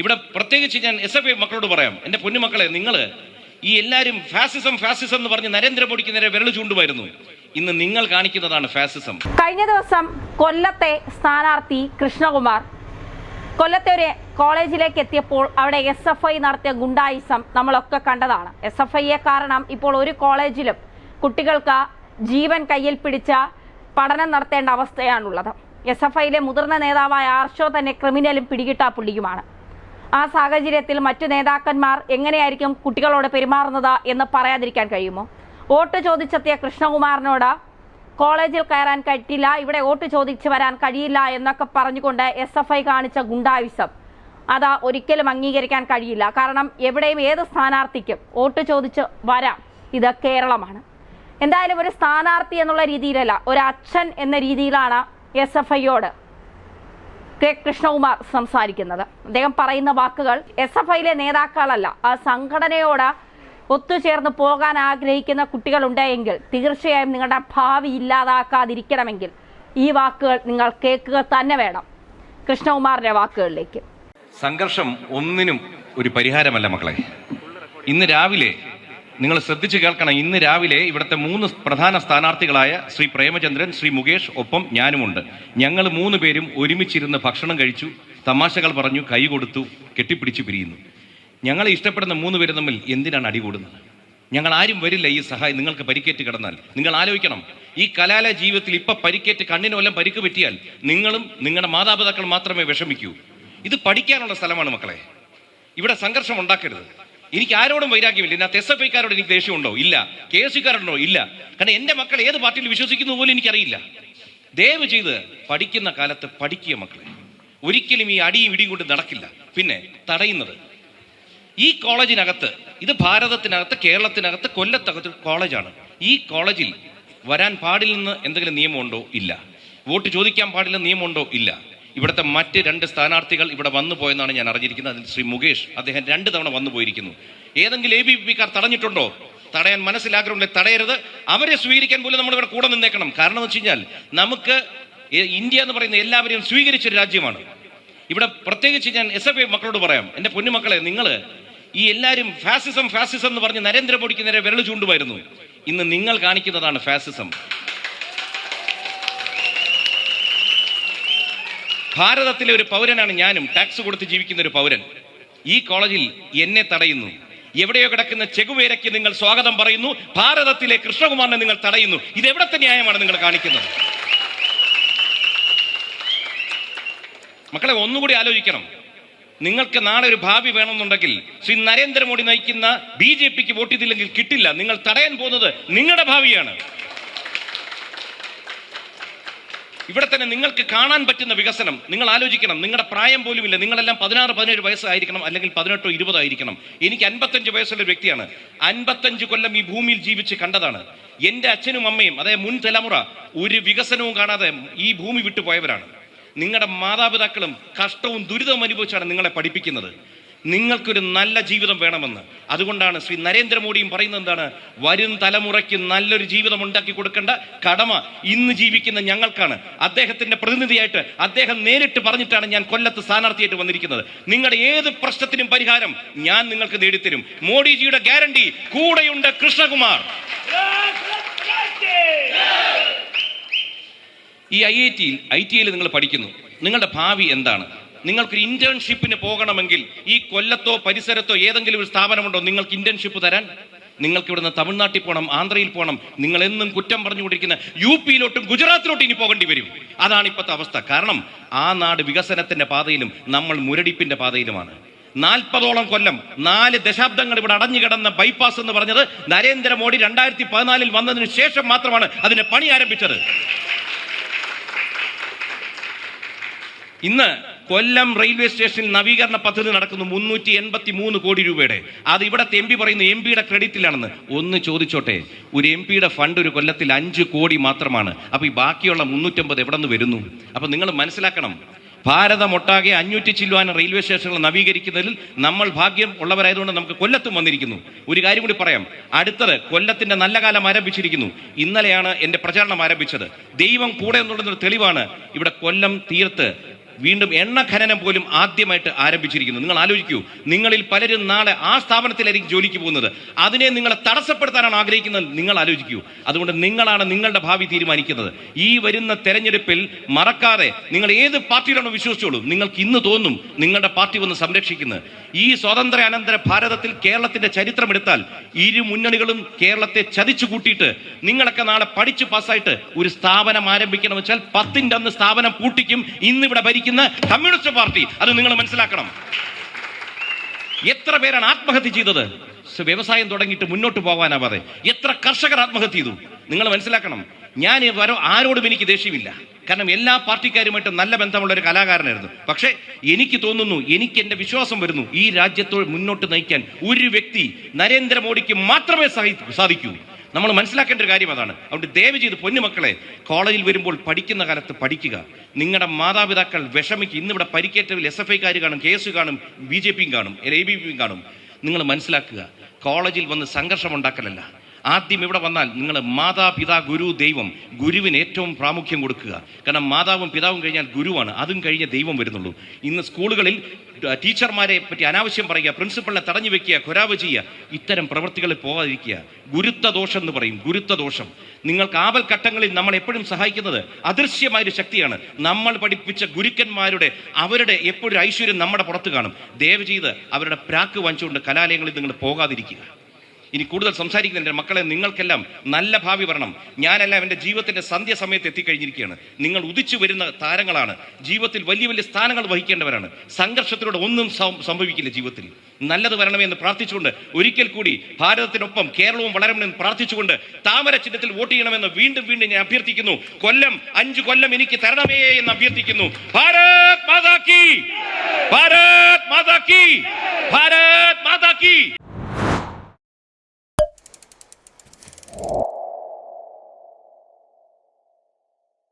ഇവിടെ പ്രത്യേകിച്ച് ഞാൻ എസ് എഫ് ഐ മക്കളോട് പറയാം. എന്റെ പൊന്നുമക്കളെ നിങ്ങൾ ഈ എല്ലാവരും ഫാസിസം ഫാസിസം എന്ന് പറഞ്ഞ് നരേന്ദ്രമോദിക്ക് നേരെ വിരൽ ചൂണ്ടുമായിരുന്നു. ഇന്ന് നിങ്ങൾ കാണിക്കുന്നതാണ് ഫാസിസം കഴിഞ്ഞ ദിവസം കൊല്ലത്തെ സ്ഥാനാർത്ഥി കൃഷ്ണകുമാർ കൊല്ലത്തെ ഒരു കോളേജിലേക്ക് എത്തിയപ്പോൾ അവിടെ എസ് എഫ് ഐ നടത്തിയ ഗുണ്ടായിസം നമ്മളൊക്കെ കണ്ടതാണ്. എസ് എഫ് ഐയെ കാരണം ഇപ്പോൾ ഒരു കോളേജിലും കുട്ടികൾക്ക് ജീവൻ കയ്യിൽ പിടിച്ച പഠനം നടത്തേണ്ട അവസ്ഥയാണുള്ളത്. എസ് എഫ് ഐയിലെ മുതിർന്ന നേതാവായ ആർഷോ തന്നെ ക്രിമിനലും പിടികിട്ടാ പുള്ളിയുമാണ്. ആ സാഹചര്യത്തിൽ മറ്റു നേതാക്കന്മാർ എങ്ങനെയായിരിക്കും കുട്ടികളോട് പെരുമാറുന്നത് എന്ന് പറയാതിരിക്കാൻ കഴിയുമോ? വോട്ട് ചോദിച്ചെത്തിയ കൃഷ്ണകുമാറിനോട് കോളേജിൽ കയറാൻ പറ്റില്ല ഇവിടെ വോട്ട് ചോദിച്ചു വരാൻ കഴിയില്ല എന്നൊക്കെ പറഞ്ഞുകൊണ്ട് എസ് എഫ് ഐ കാണിച്ച ഗുണ്ടാവിസം അത് ഒരിക്കലും അംഗീകരിക്കാൻ കഴിയില്ല. കാരണം എവിടെയും ഏത് സ്ഥാനാർത്ഥിക്കും വോട്ട് ചോദിച്ച് വരാം. ഇത് കേരളമാണ്. എന്തായാലും ഒരു സ്ഥാനാർത്ഥി എന്നുള്ള രീതിയിലല്ല ഒരു അച്ഛൻ എന്ന രീതിയിലാണ് എസ് എഫ് ഐയോട് കെ കൃഷ്ണകുമാർ സംസാരിക്കുന്നത്. അദ്ദേഹം പറയുന്ന വാക്കുകൾ എസ് എഫ് ഐയിലെ നേതാക്കളല്ല. ആ സംഘടനയോട് ഒത്തുചേർന്ന് പോകാൻ ആഗ്രഹിക്കുന്ന കുട്ടികളുണ്ടെങ്കിൽ തീർച്ചയായും നിങ്ങളുടെ ഭാവി ഇല്ലാതാക്കാതിരിക്കണമെങ്കിൽ ഈ വാക്കുകൾ നിങ്ങൾ കേൾക്കുക തന്നെ വേണം. കൃഷ്ണകുമാറിന്റെ വാക്കുകളിലേക്ക്. സംഘർഷം ഒന്നിനും ഒരു പരിഹാരമല്ല മക്കളെ. ഇന്ന് രാവിലെ നിങ്ങൾ ശ്രദ്ധിച്ചു കേൾക്കണം. ഇന്ന് രാവിലെ ഇവിടുത്തെ മൂന്ന് പ്രധാന സ്ഥാനാർത്ഥികളായ ശ്രീ പ്രേമചന്ദ്രൻ ശ്രീ മുകേഷ് ഒപ്പം ഞാനുമുണ്ട്. ഞങ്ങൾ മൂന്ന് പേരും ഒരുമിച്ചിരുന്ന് ഭക്ഷണം കഴിച്ചു തമാശകൾ പറഞ്ഞു കൈ കൊടുത്തു കെട്ടിപ്പിടിച്ചു പിരിയുന്നു. ഞങ്ങളെ ഇഷ്ടപ്പെടുന്ന മൂന്ന് പേരും തമ്മിൽ എന്തിനാണ് അടികൂടുന്നത് ഞങ്ങൾ ആരും വരില്ല ഈ സഹായം നിങ്ങൾക്ക് പരിക്കേറ്റ് കിടന്നാൽ. നിങ്ങൾ ആലോചിക്കണം. ഈ കലാല ജീവിതത്തിൽ ഇപ്പൊ പരിക്കേറ്റ് കണ്ണിന് പരിക്ക് പറ്റിയാൽ നിങ്ങളും നിങ്ങളുടെ മാതാപിതാക്കൾ മാത്രമേ വിഷമിക്കൂ. ഇത് പഠിക്കാനുള്ള സ്ഥലമാണ് മക്കളെ. ഇവിടെ സംഘർഷം ഉണ്ടാക്കരുത്. എനിക്ക് ആരോടും വൈരാഗ്യമില്ല. ഇതിനകത്ത് എസ് എഫ് ഐക്കാരോട് എനിക്ക് ദേഷ്യമുണ്ടോ? ഇല്ല. കെ എസ് സിക്കാരുണ്ടോ ഇല്ല. കാരണം എന്റെ മക്കൾ ഏത് പാർട്ടിയിൽ വിശ്വസിക്കുന്നു പോലും എനിക്കറിയില്ല. ദയവ് ചെയ്ത് പഠിക്കുന്ന കാലത്ത് പഠിക്കുക മക്കളെ. ഒരിക്കലും ഈ അടിയും ഇടിയും കൊണ്ട് നടക്കില്ല. പിന്നെ തടയുന്നത്. ഈ കോളേജിനകത്ത് ഇത് ഭാരതത്തിനകത്ത് കേരളത്തിനകത്ത് കൊല്ലത്തകത്ത് കോളേജാണ്. ഈ കോളേജിൽ വരാൻ പാടില്ലെന്ന് എന്തെങ്കിലും നിയമമുണ്ടോ? ഇല്ല. വോട്ട് ചോദിക്കാൻ പാടില്ലെന്ന് നിയമമുണ്ടോ? ഇല്ല. ഇവിടുത്തെ മറ്റ് രണ്ട് സ്ഥാനാർത്ഥികൾ ഇവിടെ വന്നു പോയെന്നാണ് ഞാൻ അറിഞ്ഞിരിക്കുന്നത്. അതിൽ ശ്രീ മുകേഷ് അദ്ദേഹം രണ്ട് തവണ വന്നു പോയിരിക്കുന്നു. ഏതെങ്കിലും എ ബി പി കാർ തടഞ്ഞിട്ടുണ്ടോ? തടയാൻ മനസ്സിലാഗ്രഹമുണ്ടെങ്കിൽ തടയരുത്. അവരെ സ്വീകരിക്കാൻ പോലും നമ്മൾ ഇവിടെ കൂടെ നിന്നേക്കണം. കാരണം എന്ന് വെച്ച് കഴിഞ്ഞാൽ നമുക്ക് ഇന്ത്യ എന്ന് പറയുന്ന എല്ലാവരെയും സ്വീകരിച്ച ഒരു രാജ്യമാണ്. ഇവിടെ പ്രത്യേകിച്ച് ഞാൻ എസ് എഫ് ഐ മക്കളോട് പറയാം. എന്റെ പൊന്നുമക്കളെ നിങ്ങൾ ഈ എല്ലാവരും ഫാസിസം ഫാസിസം എന്ന് പറഞ്ഞ് നരേന്ദ്രമോദിക്ക് നേരെ വിരൽ ചൂണ്ടുമായിരുന്നു. ഇന്ന് നിങ്ങൾ കാണിക്കുന്നതാണ് ഫാസിസം ഭാരതത്തിലെ ഒരു പൗരനാണ് ഞാനും. ടാക്സ് കൊടുത്ത് ജീവിക്കുന്ന ഒരു പൗരൻ. ഈ കോളേജിൽ എന്നെ തടയുന്നു. എവിടെയോ കിടക്കുന്ന ചെകുവേരയ്ക്ക് നിങ്ങൾ സ്വാഗതം പറയുന്നു. ഭാരതത്തിലെ കൃഷ്ണകുമാറിനെ നിങ്ങൾ തടയുന്നു. ഇത് എവിടത്തെ ന്യായമാണ് നിങ്ങൾ കാണിക്കുന്നത്? മക്കളെ ഒന്നുകൂടി ആലോചിക്കണം. നിങ്ങൾക്ക് നാളെ ഒരു ഭാവി വേണമെന്നുണ്ടെങ്കിൽ ശ്രീ നരേന്ദ്രമോദി നയിക്കുന്ന ബി ജെ പിക്ക് വോട്ട് ചെയ്തില്ലെങ്കിൽ കിട്ടില്ല. നിങ്ങൾ തടയാൻ പോകുന്നത് നിങ്ങളുടെ ഭാവിയാണ്. ഇവിടെ തന്നെ നിങ്ങൾക്ക് കാണാൻ പറ്റുന്ന വികസനം നിങ്ങൾ ആലോചിക്കണം നിങ്ങളുടെ പ്രായം പോലും ഇല്ല നിങ്ങളെല്ലാം പതിനാറ് പതിനേഴ് വയസ്സായിരിക്കണം അല്ലെങ്കിൽ പതിനെട്ടോ ഇരുപതായിരിക്കണം എനിക്ക് അൻപത്തഞ്ച് വയസ്സുള്ള ഒരു വ്യക്തിയാണ്. അൻപത്തഞ്ച് കൊല്ലം ഈ ഭൂമിയിൽ ജീവിച്ച് കണ്ടതാണ്. എന്റെ അച്ഛനും അമ്മയും അതായത് മുൻ തലമുറ ഒരു വികസനവും കാണാതെ ഈ ഭൂമി വിട്ടുപോയവരാണ്. നിങ്ങളുടെ മാതാപിതാക്കളും കഷ്ടവും ദുരിതവും അനുഭവിച്ചാണ് നിങ്ങളെ പഠിപ്പിക്കുന്നത്. നിങ്ങൾക്കൊരു നല്ല ജീവിതം വേണമെന്ന്. അതുകൊണ്ടാണ് ശ്രീ നരേന്ദ്രമോദിയും പറയുന്നത് എന്താണ്? വരും തലമുറയ്ക്ക് നല്ലൊരു ജീവിതം ഉണ്ടാക്കി കൊടുക്കേണ്ട കടമ ഇന്ന് ജീവിക്കുന്ന ഞങ്ങൾക്കാണ്. അദ്ദേഹത്തിന്റെ പ്രതിനിധിയായിട്ട് അദ്ദേഹം നേരിട്ട് പറഞ്ഞിട്ടാണ് ഞാൻ കൊല്ലത്ത് സ്ഥാനാർത്ഥിയായിട്ട് വന്നിരിക്കുന്നത്. നിങ്ങളുടെ ഏത് പ്രശ്നത്തിനും പരിഹാരം ഞാൻ നിങ്ങൾക്ക് നേടിത്തരും. മോഡിജിയുടെ ഗ്യാരണ്ടി കൂടെയുണ്ട് കൃഷ്ണകുമാർ. ഈ ഐ ഐ ടിയിൽ ഐ ടി ഐയിൽ നിങ്ങൾ പഠിക്കുന്നു. നിങ്ങളുടെ ഭാവി എന്താണ്? നിങ്ങൾക്കൊരു ഇന്റേൺഷിപ്പിന് പോകണമെങ്കിൽ ഈ കൊല്ലത്തോ പരിസരത്തോ ഏതെങ്കിലും ഒരു സ്ഥാപനമുണ്ടോ നിങ്ങൾക്ക് ഇന്റേൺഷിപ്പ് തരാൻ? നിങ്ങൾക്ക് ഇവിടുന്ന് തമിഴ്നാട്ടിൽ പോകണം ആന്ധ്രയിൽ പോകണം നിങ്ങൾ എന്നും കുറ്റം പറഞ്ഞുകൊണ്ടിരിക്കുന്ന യു പിയിലോട്ടും ഗുജറാത്തിലോട്ടും ഇനി പോകേണ്ടി വരും. അതാണ് ഇപ്പോഴത്തെ അവസ്ഥ. കാരണം ആ നാട് വികസനത്തിന്റെ പാതയിലും നമ്മൾ മുരടിപ്പിന്റെ പാതയിലുമാണ്. നാൽപ്പതോളം കൊല്ലം നാല് ദശാബ്ദങ്ങൾ ഇവിടെ അടഞ്ഞുകിടന്ന ബൈപ്പാസ് എന്ന് പറഞ്ഞത് നരേന്ദ്രമോദി രണ്ടായിരത്തി പതിനാലിൽ വന്നതിന് ശേഷം മാത്രമാണ് അതിന്റെ പണി ആരംഭിച്ചത്. ഇന്ന് കൊല്ലം റെയിൽവേ സ്റ്റേഷനിൽ നവീകരണ പദ്ധതി നടക്കുന്നു മുന്നൂറ്റി എൺപത്തി മൂന്ന് കോടി രൂപയുടെ. അത് ഇവിടത്തെ എം പി പറയുന്നു എം പിയുടെ ക്രെഡിറ്റിലാണെന്ന്. ഒന്ന് ചോദിച്ചോട്ടെ ഒരു എം പിയുടെ ഫണ്ട് ഒരു കൊല്ലത്തിൽ അഞ്ച് കോടി മാത്രമാണ്. അപ്പോൾ ഈ ബാക്കിയുള്ള മുന്നൂറ്റമ്പത് എവിടെ നിന്ന് വരുന്നു? അപ്പോൾ നിങ്ങൾ മനസ്സിലാക്കണം. ഭാരതമൊട്ടാകെ അഞ്ഞൂറ്റി ചില്ലുവാൻ റെയിൽവേ സ്റ്റേഷനുകൾ നവീകരിക്കുന്നതിൽ നമ്മൾ ഭാഗ്യം ഉള്ളവരായതുകൊണ്ട് നമുക്ക് കൊല്ലത്തും വന്നിരിക്കുന്നു. ഒരു കാര്യം കൂടി പറയാം. അടുത്തത് കൊല്ലത്തിന്റെ നല്ല കാലം ആരംഭിച്ചിരിക്കുന്നു. ഇന്നലെയാണ് എന്റെ പ്രചാരണം ആരംഭിച്ചത്. ദൈവം കൂടെ എന്നുള്ളതൊരു തെളിവാണ്. ഇവിടെ കൊല്ലം തീർത്ത് വീണ്ടും എണ്ണ ഖനനം പോലും ആദ്യമായിട്ട് ആരംഭിച്ചിരിക്കുന്നു. നിങ്ങൾ ആലോചിക്കൂ നിങ്ങളിൽ പലരും നാളെ ആ സ്ഥാപനത്തിലായിരിക്കും ജോലിക്ക് പോകുന്നത്. അതിനെ നിങ്ങളെ തടസ്സപ്പെടുത്താനാണ് ആഗ്രഹിക്കുന്നത്. നിങ്ങൾ ആലോചിക്കൂ അതുകൊണ്ട് നിങ്ങളാണ് നിങ്ങളുടെ ഭാവി തീരുമാനിക്കുന്നത്. ഈ വരുന്ന തെരഞ്ഞെടുപ്പിൽ മറക്കാതെ നിങ്ങൾ ഏത് പാർട്ടിയിലാണോ വിശ്വസിച്ചോളൂ. നിങ്ങൾക്ക് ഇന്ന് തോന്നും നിങ്ങളുടെ പാർട്ടി വന്ന് സംരക്ഷിക്കുന്നത് ഈ സ്വാതന്ത്ര്യ അനന്തര ഭാരതത്തിൽ കേരളത്തിന്റെ ചരിത്രം എടുത്താൽ ഇരു മുന്നണികളും കേരളത്തെ ചതിച്ചു കൂട്ടിയിട്ട് നിങ്ങളൊക്കെ നാളെ പഠിച്ചു പാസ്സായിട്ട് ഒരു സ്ഥാപനം ആരംഭിക്കണം വെച്ചാൽ പത്തിന്റെ അന്ന് സ്ഥാപനം പൂട്ടിക്കും. ഇന്നിവിടെ ഭരിക്കുന്ന കമ്മ്യൂണിസ്റ്റ് പാർട്ടി അത് നിങ്ങൾ മനസ്സിലാക്കണം. എത്ര പേരാണ് ആത്മഹത്യ ചെയ്തത്? വ്യവസായം തുടങ്ങിയിട്ട് മുന്നോട്ട് പോകാനാവാതെ എത്ര കർഷകർ ആത്മഹത്യ ചെയ്തു? നിങ്ങൾ മനസ്സിലാക്കണം ഞാൻ ആരോടും എനിക്ക് ദേഷ്യമില്ല. കാരണം എല്ലാ പാർട്ടിക്കാരുമായിട്ട് നല്ല ബന്ധമുള്ള ഒരു കലാകാരനായിരുന്നു. പക്ഷേ എനിക്ക് തോന്നുന്നു എനിക്ക് എന്റെ വിശ്വാസം വരുന്നു ഈ രാജ്യത്തോട് മുന്നോട്ട് നയിക്കാൻ ഒരു വ്യക്തി നരേന്ദ്രമോദിക്ക് മാത്രമേ സാധിക്കൂ. നമ്മൾ മനസ്സിലാക്കേണ്ട ഒരു കാര്യം അതാണ്. അതുകൊണ്ട് ദയവ് ചെയ്ത് പൊന്നുമക്കളെ കോളേജിൽ വരുമ്പോൾ പഠിക്കുന്ന കാലത്ത് പഠിക്കുക. നിങ്ങളുടെ മാതാപിതാക്കൾ വിഷമിക്കുക ഇന്നിവിടെ പരിക്കേറ്റവിൽ എസ് എഫ് ഐക്കാർ കാണും കെ എസ് കാണും ബി ജെ പിയും കാണും എ ബി പിയും കാണും. നിങ്ങൾ മനസ്സിലാക്കുക കോളേജിൽ വന്ന് സംഘർഷം ഉണ്ടാക്കലല്ല. ആദ്യം ഇവിടെ വന്നാൽ നിങ്ങൾ മാതാപിതാ ഗുരു ദൈവം ഗുരുവിന് ഏറ്റവും പ്രാമുഖ്യം കൊടുക്കുക. കാരണം മാതാവും പിതാവും കഴിഞ്ഞാൽ ഗുരുവാണ്. അതും കഴിഞ്ഞ ദൈവം വരുന്നുള്ളൂ. ഇന്ന് സ്കൂളുകളിൽ ടീച്ചർമാരെ പറ്റി അനാവശ്യം പറയുക പ്രിൻസിപ്പളിനെ തടഞ്ഞു വെക്കുക കൊരാവ് ചെയ്യുക ഇത്തരം പ്രവൃത്തികളിൽ പോകാതിരിക്കുക. ഗുരുത്വദോഷം എന്ന് പറയും ഗുരുത്വദോഷം. നിങ്ങൾക്ക് ആപൽഘട്ടങ്ങളിൽ നമ്മൾ എപ്പോഴും സഹായിക്കുന്നത് അദൃശ്യമായ ഒരു ശക്തിയാണ്. നമ്മൾ പഠിപ്പിച്ച ഗുരുക്കന്മാരുടെ അവരുടെ എപ്പോഴും ഐശ്വര്യം നമ്മുടെ പുറത്ത് കാണും. ദയവ് ചെയ്ത് അവരുടെ പ്രാക്ക് വാങ്ങിച്ചുകൊണ്ട് കലാലയങ്ങളിൽ നിങ്ങൾ പോകാതിരിക്കുക. ഇനി കൂടുതൽ സംസാരിക്കുന്ന എന്റെ മക്കളെ നിങ്ങൾക്കെല്ലാം നല്ല ഭാവി വരണം. ഞാനെല്ലാം എന്റെ ജീവിതത്തിന്റെ സന്ധ്യ സമയത്ത് എത്തിക്കഴിഞ്ഞിരിക്കുകയാണ്. നിങ്ങൾ ഉദിച്ചു വരുന്ന താരങ്ങളാണ്. ജീവിതത്തിൽ വലിയ വലിയ സ്ഥാനങ്ങൾ വഹിക്കേണ്ടവരാണ്. സംഘർഷത്തിലൂടെ ഒന്നും സംഭവിക്കില്ല ജീവിതത്തിൽ. നല്ലത് വരണമേ എന്ന് പ്രാർത്ഥിച്ചുകൊണ്ട് ഒരിക്കൽ കൂടി ഭാരതത്തിനൊപ്പം കേരളവും വളരണമെന്ന് പ്രാർത്ഥിച്ചുകൊണ്ട് താമര ചിഹ്നത്തിൽ വോട്ട് ചെയ്യണമെന്ന് വീണ്ടും വീണ്ടും ഞാൻ അഭ്യർത്ഥിക്കുന്നു. കൊല്ലം അഞ്ചു കൊല്ലം എനിക്ക് തരണമേ എന്ന് അഭ്യർത്ഥിക്കുന്നു. ഭാരത് മാതാക്കി ഭാരത് മാതാക്കി ഭാരത് മാതാക്കി